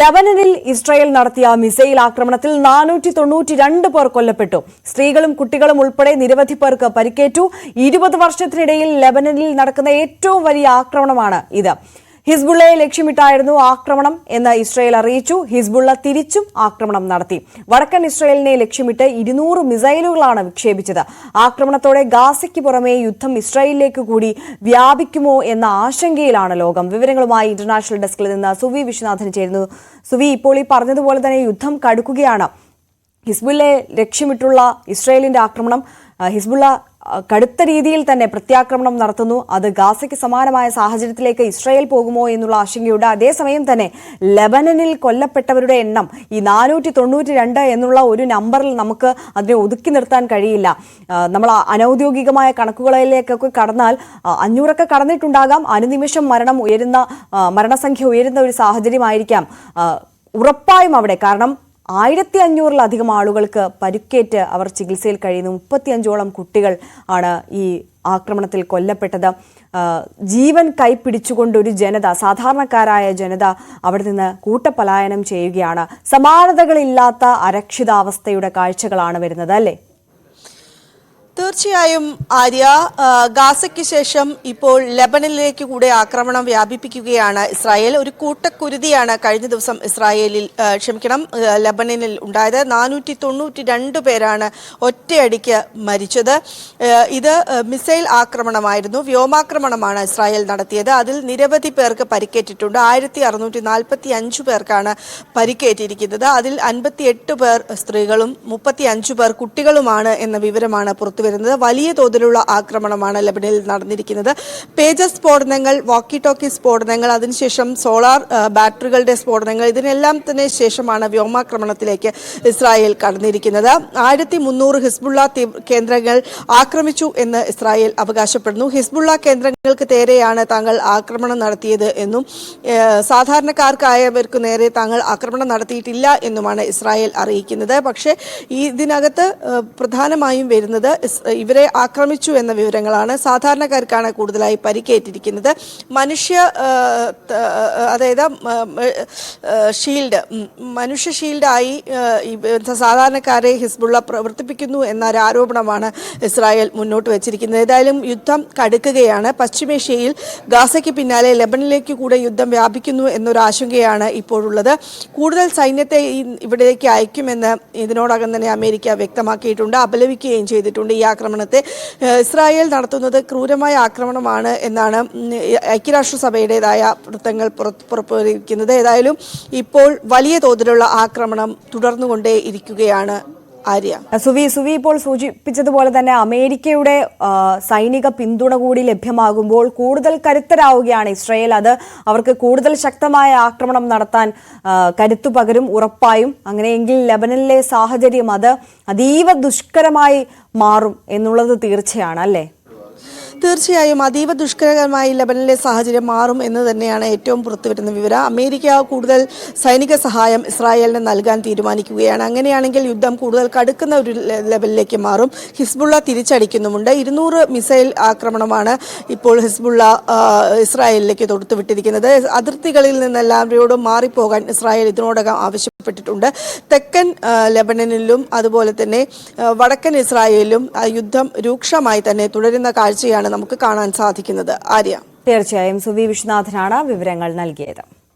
ലബനനിൽ Israel നടത്തിയ missile ആക്രമണത്തിൽ നാനൂറ്റി തൊണ്ണൂറ്റി രണ്ട് പേർ കൊല്ലപ്പെട്ടു. സ്ത്രീകളും കുട്ടികളും ഉൾപ്പെടെ നിരവധി പേർക്ക് പരിക്കേറ്റു. ഇരുപത് വർഷത്തിനിടയിൽ ലബനനിൽ നടക്കുന്ന ഏറ്റവും വലിയ ആക്രമണമാണ് ഇത്. ഹിസ്ബുള്ളയെ ലക്ഷ്യമിട്ടായിരുന്നു ആക്രമണം എന്ന് ഇസ്രായേൽ അറിയിച്ചു. ഹിസ്ബുള്ള തിരിച്ചും ആക്രമണം നടത്തി. വടക്കൻ ഇസ്രായേലിനെ ലക്ഷ്യമിട്ട് ഇരുന്നൂറ് മിസൈലുകളാണ് വിക്ഷേപിച്ചത്. ആക്രമണത്തോടെ ഗാസയ്ക്ക് പുറമെ യുദ്ധം ഇസ്രായേലിലേക്ക് കൂടി വ്യാപിക്കുമോ എന്ന ആശങ്കയിലാണ് ലോകം. വിവരങ്ങളുമായി ഇന്റർനാഷണൽ ഡെസ്കിൽ നിന്ന് സുവി വിശ്വനാഥൻ ചേരുന്നു. സുവി ഇപ്പോൾ ഈ പറഞ്ഞതുപോലെ തന്നെ യുദ്ധം കടുക്കുകയാണ്. ഹിസ്ബുള്ളയെ ലക്ഷ്യമിട്ടുള്ള ഇസ്രായേലിന്റെ ആക്രമണം ഹിസ്ബുള്ള കടുത്ത രീതിയിൽ തന്നെ പ്രത്യാക്രമണം നടത്തുന്നു. അത് ഗാസയ്ക്ക് സമാനമായ സാഹചര്യത്തിലേക്ക് ഇസ്രായേൽ പോകുമോ എന്നുള്ള ആശങ്കയുണ്ട്. അതേസമയം തന്നെ ലെബനനിൽ കൊല്ലപ്പെട്ടവരുടെ എണ്ണം ഈ നാനൂറ്റി തൊണ്ണൂറ്റി രണ്ട് എന്നുള്ള ഒരു നമ്പറിൽ നമുക്ക് അതിനെ ഒതുക്കി നിർത്താൻ കഴിയില്ല. നമ്മൾ അനൌദ്യോഗികമായ കണക്കുകളിലേക്കൊക്കെ കടന്നാൽ അഞ്ഞൂറൊക്കെ കടന്നിട്ടുണ്ടാകാം. അനുനിമിഷം മരണം ഉയരുന്ന മരണസംഖ്യ ഉയരുന്ന ഒരു സാഹചര്യമായിരിക്കാം. ഉറപ്പായും അവിടെ. കാരണം ആയിരത്തി അഞ്ഞൂറിലധികം ആളുകൾക്ക് പരുക്കേറ്റ് അവർ ചികിത്സയിൽ കഴിയുന്നു മുപ്പത്തിയഞ്ചോളം കുട്ടികൾ ആണ് ഈ ആക്രമണത്തിൽ കൊല്ലപ്പെട്ടത്. ജീവൻ കൈപ്പിടിച്ചുകൊണ്ടൊരു ജനത സാധാരണക്കാരായ ജനത അവിടെ നിന്ന് കൂട്ടപലായനം ചെയ്യുകയാണ്. സമാനതകളില്ലാത്ത അരക്ഷിതാവസ്ഥയുടെ കാഴ്ചകളാണ് വരുന്നത് അല്ലേ? തീർച്ചയായും ആര്യ ഗാസയ്ക്ക് ശേഷം ഇപ്പോൾ ലെബനനിലേക്ക് കൂടെ ആക്രമണം വ്യാപിപ്പിക്കുകയാണ്. ഇസ്രായേൽ ഒരു കൂട്ടക്കുരുതിയാണ് കഴിഞ്ഞ ദിവസം ഇസ്രായേലിൽ ക്ഷമിക്കണം ലെബനനിൽ ഉണ്ടായത്. നാനൂറ്റി തൊണ്ണൂറ്റി രണ്ട് പേരാണ് ഒറ്റയടിക്ക് മരിച്ചത്. ഇത് മിസൈൽ ആക്രമണമായിരുന്നു. വ്യോമാക്രമണമാണ് ഇസ്രായേൽ നടത്തിയത്. അതിൽ നിരവധി പേർക്ക് പരിക്കേറ്റിട്ടുണ്ട്. ആയിരത്തി അറുന്നൂറ്റി നാൽപ്പത്തി അഞ്ച് പേർക്കാണ് പരിക്കേറ്റിരിക്കുന്നത്. അതിൽ അൻപത്തി എട്ട് പേർ സ്ത്രീകളും മുപ്പത്തി അഞ്ച് പേർ കുട്ടികളുമാണ് എന്ന വിവരമാണ് പുറത്തുവരുന്നത്. വലിയ തോതിലുള്ള ആക്രമണമാണ് ലബനനിൽ നടന്നിരിക്കുന്നത്. പേജ സ്ഫോടനങ്ങൾ വാക്കി ടോക്കി സ്ഫോടനങ്ങൾ അതിനുശേഷം സോളാർ ബാറ്ററികളുടെ സ്ഫോടനങ്ങൾ ഇതിനെല്ലാം തന്നെ ശേഷമാണ് വ്യോമാക്രമണത്തിലേക്ക് ഇസ്രായേൽ കടന്നിരിക്കുന്നത്. ആയിരത്തി മുന്നൂറ് ഹിസ്ബുള്ള കേന്ദ്രങ്ങൾ ആക്രമിച്ചു എന്ന് ഇസ്രായേൽ അവകാശപ്പെടുന്നു. ഹിസ്ബുള്ള കേന്ദ്രങ്ങൾക്ക് നേരെയാണ് താങ്കൾ ആക്രമണം നടത്തിയത് എന്നും സാധാരണക്കാർക്കായവർക്ക് നേരെ താങ്കൾ ആക്രമണം നടത്തിയിട്ടില്ല എന്നുമാണ് ഇസ്രായേൽ അറിയിക്കുന്നത്. പക്ഷേ ഇതിനകത്ത് പ്രധാനമായും വരുന്നത് ഇവരെ ആക്രമിച്ചു എന്ന വിവരങ്ങളാണ് സാധാരണക്കാർക്കാണ് കൂടുതലായി പരിക്കേറ്റിരിക്കുന്നത്. മനുഷ്യ അതായത് ഷീൽഡ് മനുഷ്യ ഷീൽഡായി സാധാരണക്കാരെ ഹിസ്ബുള്ള പ്രവർത്തിപ്പിക്കുന്നു എന്നൊരു ആരോപണമാണ് ഇസ്രായേൽ മുന്നോട്ട് വെച്ചിരിക്കുന്നത്. ഏതായാലും യുദ്ധം കടുക്കുകയാണ്. പശ്ചിമേഷ്യയിൽ ഗാസയ്ക്ക് പിന്നാലെ ലെബനിലേക്ക് കൂടെ യുദ്ധം വ്യാപിക്കുന്നു എന്നൊരു ആശങ്കയാണ് ഇപ്പോഴുള്ളത്. കൂടുതൽ സൈന്യത്തെ ഇവിടേക്ക് അയക്കുമെന്ന് ഇതിനോടകം തന്നെ അമേരിക്ക വ്യക്തമാക്കിയിട്ടുണ്ട്. അപലപിക്കുകയും ചെയ്തിട്ടുണ്ട്. ആക്രമണത്തെ ഇസ്രായേൽ നടത്തുന്നത് ക്രൂരമായ ആക്രമണമാണ് എന്നാണ് ഐക്യരാഷ്ട്രസഭയുടേതായ വൃത്തങ്ങൾ പുറപ്പെടുവിക്കുന്നത്. ഏതായാലും ഇപ്പോൾ വലിയ തോതിലുള്ള ആക്രമണം തുടർന്നുകൊണ്ടേ ഇരിക്കുകയാണ് ആര്യ? സുവി സുവി ഇപ്പോൾ സൂചിപ്പിച്ചതുപോലെ തന്നെ അമേരിക്കയുടെ സൈനിക പിന്തുണ കൂടി ലഭ്യമാകുമ്പോൾ കൂടുതൽ കരുത്തരാവുകയാണ് ഇസ്രയേൽ. അത് അവർക്ക് കൂടുതൽ ശക്തമായ ആക്രമണം നടത്താൻ കരുത്തു പകരും ഉറപ്പായും. അങ്ങനെയെങ്കിൽ ലബനനിലെ സാഹചര്യം അത് അതീവ ദുഷ്കരമായി മാറും എന്നുള്ളത് തീർച്ചയാണ് അല്ലേ? തീർച്ചയായും അതീവ ദുഷ്കരകരമായി ലബനിലെ സാഹചര്യം മാറും എന്ന് തന്നെയാണ് ഏറ്റവും പുറത്തുവരുന്ന വിവരം. അമേരിക്ക കൂടുതൽ സൈനിക സഹായം ഇസ്രായേലിന് നൽകാൻ തീരുമാനിക്കുകയാണ്. അങ്ങനെയാണെങ്കിൽ യുദ്ധം കൂടുതൽ കടുക്കുന്ന ഒരു ലെവലിലേക്ക് മാറും. ഹിസ്ബുള്ള തിരിച്ചടിക്കുന്നുമുണ്ട്. ഇരുന്നൂറ് മിസൈൽ ആക്രമണമാണ് ഇപ്പോൾ ഹിസ്ബുള്ള ഇസ്രായേലിലേക്ക് തൊടുത്തുവിട്ടിരിക്കുന്നത്. അതിർത്തികളിൽ നിന്നെല്ലാവരോടും മാറിപ്പോകാൻ ഇസ്രായേൽ ഇതിനോടകം ആവശ്യപ്പെട്ടിട്ടുണ്ട്. തെക്കൻ ലെബനനിലും അതുപോലെ തന്നെ വടക്കൻ ഇസ്രായേലിലും യുദ്ധം രൂക്ഷമായി തന്നെ തുടരുന്ന കാഴ്ചയാണ് നമുക്ക് കാണാൻ സാധിക്കുന്നത്. ആര്യ. തീർച്ചയായും. സുവി വിശ്വനാഥനാണ് വിവരങ്ങൾ നൽകിയത്.